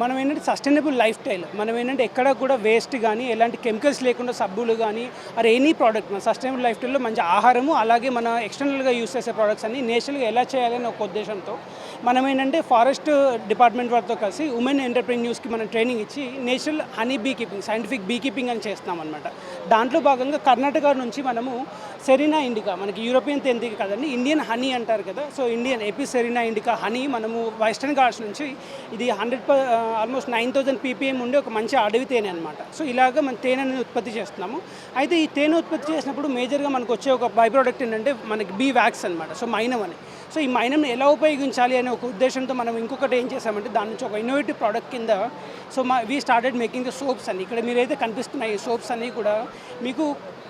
మనం ఏంటంటే sustainable life style మనం ఏంటంటే ఎక్కడ కూడా వేస్ట్ కానీ ఎలాంటి కెమికల్స్ లేకుండా సబ్బులు కానీ ఆర్ ఎనీ ప్రోడక్ట్ మన సస్టైనబుల్ లైఫ్ స్టైల్లో మంచి ఆహారము అలాగే మన ఎక్స్టర్నల్గా యూస్ చేసే ప్రోడక్ట్స్ అన్ని నేచురల్గా ఎలా చేయాలని ఒక ఉద్దేశంతో మనం ఏంటంటే ఫారెస్ట్ డిపార్ట్మెంట్ వారితో కలిసి ఉమెన్ ఎంటర్ప్రెన్యూస్కి మనం ట్రైనింగ్ ఇచ్చి natural honey bee keeping scientific bee keeping అని చేస్తున్నాం అనమాట దాంట్లో భాగంగా కర్ణాటక నుంచి మనము సెరీనా ఇండికా మనకి యూరోపియన్ తెందిక కదండి ఇండియన్ హనీ అంటారు కదా. So Indian apis cerana indica honey మనము వెస్టర్న్ ఘాట్స్ నుంచి ఇది hundred almost nine thousand PPM ఉండే ఒక మంచి అడవి తేనె అనమాట సో ఇలాగ మన అనేది ఉత్పత్తి చేస్తున్నాము. అయితే ఈ తేనె ఉత్పత్తి చేసినప్పుడు మేజర్గా మనకు వచ్చే ఒక బై ప్రోడక్ట్ ఏంటంటే మనకి బీ వ్యాక్స్ అనమాట సో మైనం అని. సో ఈ మైనంని ఎలా ఉపయోగించాలి అనే ఒక ఉద్దేశంతో మనం ఇంకొకటి ఏం చేసామంటే దాని నుంచి ఒక ఇన్నోవేటివ్ ప్రోడక్ట్ కింద సో మా we started making the soaps అని. ఇక్కడ మీరైతే కనిపిస్తున్నాయి ఈ సోప్స్ అన్నీ కూడా మీకు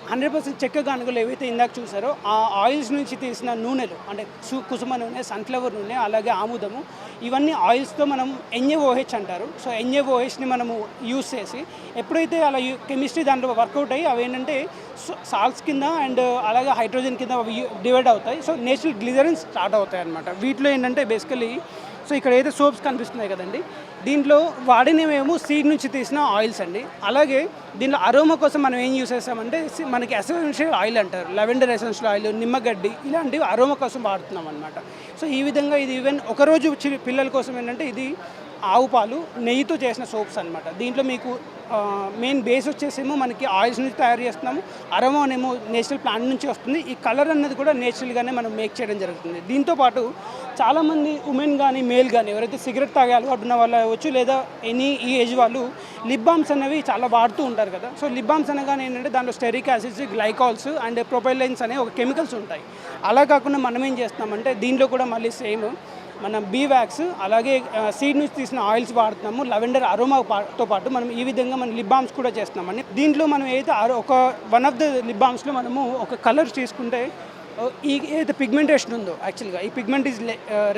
హండ్రెడ్ పర్సెంట్ చెక్క గానుగలు ఏవైతే ఇందాక చూసారో ఆ ఆయిల్స్ నుంచి తీసిన నూనెలు అంటే సు కుసుమ నూనె సన్ఫ్లవర్ నూనె అలాగే ఆముదము ఇవన్నీ ఆయిల్స్తో మనం ఎన్ఏఓహెచ్ అంటారు. సో ఎన్ఏఓహెచ్ని మనము యూస్ చేసి ఎప్పుడైతే అలా కెమిస్ట్రీ దాంట్లో వర్కౌట్ అయ్యి అవి ఏంటంటే సాల్ట్స్ కింద అండ్ అలాగే హైడ్రోజన్ కింద అవి డివైడ్ అవుతాయి. సో నేచురల్ గ్లిజరిన్స్ స్టార్ట్ అవుతాయి అనమాట వీటిలో ఏంటంటే బేసికలీ సో ఇక్కడ అయితే సోప్స్ కనిపిస్తున్నాయి కదండి. దీంట్లో వాడినవేమో సీడ్ నుంచి తీసిన ఆయిల్స్ అండి. అలాగే దీనిలో అరోమా కోసం మనం ఏం యూస్ చేస్తామంటే మనకి ఎసెన్షియల్ ఆయిల్ అంటారు. లెవెండర్ ఎసెన్షియల్ ఆయిల్ నిమ్మగడ్డి ఇలాంటివి అరోమా కోసం వాడుతున్నాం అనమాట సో ఈ విధంగా ఇది ఈవెన్ ఒకరోజు చి- పిల్లల కోసం ఏంటంటే ఇది ఆవు పాలు నెయ్యితో చేసిన సోప్స్ అనమాట దీంట్లో మీకు మెయిన్ బేస్ వచ్చేసేమో మనకి ఆయిల్స్ నుంచి తయారు చేస్తున్నాము. అరమో అనేమో నేచురల్ ప్లాంట్ నుంచి వస్తుంది. ఈ కలర్ అన్నది కూడా నేచురల్గానే మనం మేక్ చేయడం జరుగుతుంది. దీంతో పాటు చాలామంది ఉమెన్ కానీ మేల్ కానీ ఎవరైతే సిగరెట్ తాగే అలవాటు ఉన్న వాళ్ళు అవ్వచ్చు లేదా ఎనీ ఈ ఏజ్ వాళ్ళు లిప్ బామ్స్ అనేవి చాలా వాడుతూ ఉంటారు కదా. సో లిప్ బామ్స్ అనగానే ఏంటంటే దాంట్లో stearic acids glycols and propylenes అనే ఒక కెమికల్స్ ఉంటాయి. అలా కాకుండా మనం ఏం చేస్తామంటే దీంట్లో కూడా మళ్ళీ సేమ్ మనం బీ వ్యాక్స్ అలాగే సీడ్ నుంచి తీసిన ఆయిల్స్ వాడుతున్నాము. లవెండర్ అరోమాతో పాటు మనం ఈ విధంగా మనం లిప్ బామ్స్ కూడా చేస్తున్నామండి. దీంట్లో మనం ఏదైతే ఒక వన్ ఆఫ్ ద లిప్ బామ్స్లో మనము ఒక కలర్ తీసుకుంటే ఈ ఏదైతే పిగ్మెంటేషన్ ఉందో యాక్చువల్గా ఈ పిగ్మెంట్ ఈజ్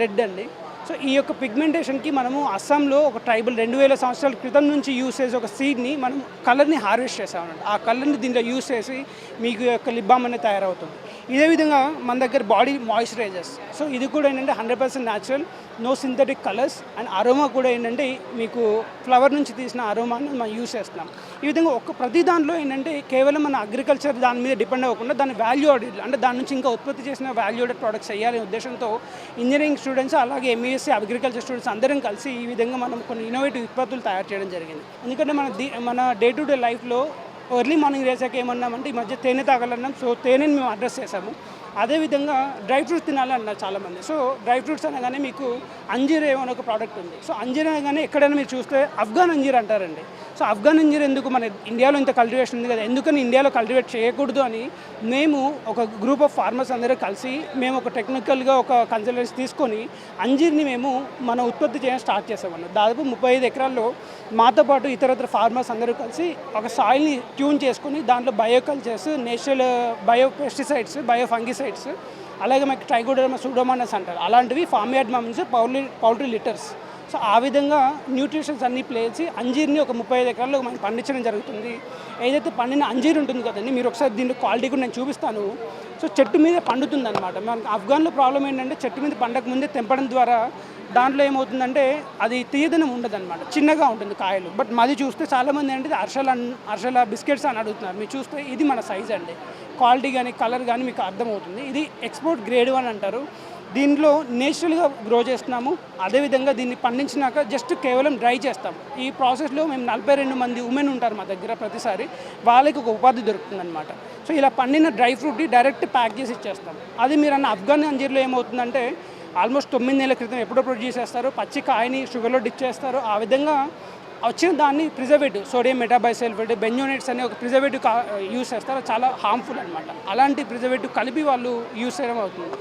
రెడ్ అండి. సో ఈ యొక్క పిగ్మెంటేషన్కి మనము అస్సాంలో ఒక ట్రైబల్ రెండు వేల సంవత్సరాల క్రితం నుంచి యూస్ చేసే ఒక సీడ్ని మనం కలర్ని హార్వెస్ట్ చేసామన్నమాట. ఆ కలర్ని దీంట్లో యూస్ చేసి మీకు యొక్క లిబ్బామ్ అనేది తయారవుతుంది. ఇదే విధంగా మన దగ్గర బాడీ మాయిశ్చరైజర్స్ సో ఇది కూడా ఏంటంటే hundred percent natural no synthetic colours and aroma కూడా ఏంటంటే మీకు ఫ్లవర్ నుంచి తీసిన అరోమాని మనం యూస్ చేస్తున్నాం. ఈ విధంగా ఒక ప్రతి దాంట్లో ఏంటంటే కేవలం మన అగ్రికల్చర్ దాని మీద డిపెండ్ అవ్వకుండా దాని వాల్యూ ఆడెడ్ అంటే దాని నుంచి ఇంకా ఉత్పత్తి చేసిన వాల్యూడెడ్ ప్రొడక్ట్స్ చేయాలనే ఉద్దేశంతో ఇంజనీరింగ్ స్టూడెంట్స్ అలాగే ఎంఈఎస్సీ అగ్రికల్చర్ స్టూడెంట్స్ అందరం కలిసి ఈ విధంగా మనం కొన్ని ఇన్నోవేటివ్ ఉత్పత్తులు తయారు చేయడం జరిగింది. ఎందుకంటే మన మన డే టు డే లైఫ్లో ఎర్లీ మార్నింగ్ లేచాక ఏమన్నామంటే ఈ మధ్య తేనె తాగాలన్నాం. సో తేనెని మేము అడ్రస్ చేసాము అదేవిధంగా డ్రై ఫ్రూట్స్ తినాలన్నారు చాలామంది. సో డ్రై ఫ్రూట్స్ అనగానే మీకు అంజీర్ ఏమో ఒక ప్రోడక్ట్ ఉంది. సో అంజీర్ అనగానే ఎక్కడైనా మీరు చూస్తే అఫ్ఘాన్ అంజీర్ అంటారండి. సో అఫ్ఘాన్ అంజీర్ ఎందుకు మన ఇండియాలో ఇంత కల్టివేషన్ ఉంది కదా ఎందుకని ఇండియాలో కల్టివేట్ చేయకూడదు అని మేము ఒక గ్రూప్ ఆఫ్ ఫార్మర్స్ అందరూ కలిసి మేము ఒక టెక్నికల్గా ఒక కన్సల్టెన్సీ తీసుకొని అంజీర్ని మేము మన ఉత్పత్తి చేయడం స్టార్ట్ చేసామన్నమాట. దాదాపు ముప్పై ఐదు ఎకరాల్లో మాతో పాటు ఇతర ఫార్మర్స్ అందరూ కలిసి ఒక సాయిల్ని ట్యూన్ చేసుకుని దాంట్లో biocultures natural bio pesticides bio fungicides అలాగే మనకి ట్రైగోడర్మా సూడోమానస్ అంటారు. అలాంటివి farm yard mumps poultry poultry litters. So ఆ విధంగా న్యూట్రిషన్స్ అన్ని ప్లేసి అంజీర్ని ఒక ముప్పై ఐదు ఎకరాల్లో మనం పండించడం జరుగుతుంది. ఏదైతే పండిన అంజీర్ ఉంటుంది కదండి మీరు ఒకసారి దీని క్వాలిటీ కూడా నేను చూపిస్తాను. సో చెట్టు మీద పండుతుంది అనమాట మనకి ఆఫ్ఘన్లో ప్రాబ్లం ఏంటంటే చెట్టు మీద పండక ముందే తెంపడం ద్వారా దాంట్లో ఏమవుతుందంటే అది తీయదనం ఉండదన్నమాట. చిన్నగా ఉంటుంది కాయలు. బట్ మాది చూస్తే చాలామంది ఏంటంటే అర్షల అర్షల బిస్కెట్స్ అని అడుగుతున్నారు. మీరు చూస్తే ఇది మన సైజ్ అండి. క్వాలిటీ కానీ కలర్ కానీ మీకు అర్థమవుతుంది. ఇది ఎక్స్పోర్ట్ గ్రేడ్ వన్ అంటారు. దీంట్లో నేచురల్గా గ్రో చేస్తున్నాము. అదేవిధంగా దీన్ని పండించినాక జస్ట్ కేవలం డ్రై చేస్తాం ఈ ప్రాసెస్లో మేము నలభై రెండు మంది ఉమెన్ ఉంటారు మా దగ్గర ప్రతిసారి. వాళ్ళకి ఒక ఉపాధి దొరుకుతుందన్నమాట. సో ఇలా పండిన డ్రై ఫ్రూట్ని డైరెక్ట్ ప్యాక్ చేసి ఇచ్చేస్తాం అది మీరు అన్న ఆఫ్ఘన్ అంజీర్లో ఏమవుతుందంటే ఆల్మోస్ట్ తొమ్మిది నెలల క్రితం ఎప్పుడో ప్రొడ్యూస్ చేస్తారు. పచ్చి కాయని షుగర్లో డిప్ చేస్తారు. ఆ విధంగా వచ్చిన దాన్ని ప్రిజర్వేటివ్ సోడియం మెటాబైసల్ఫేట్ బెంజోనేట్స్ అనే ఒక ప్రిజర్వేటివ్ యూస్ చేస్తారు. చాలా హార్మ్ఫుల్ అనమాట అలాంటి ప్రిజర్వేటివ్ కలిపి వాళ్ళు యూస్ చేయడం అవుతుంది.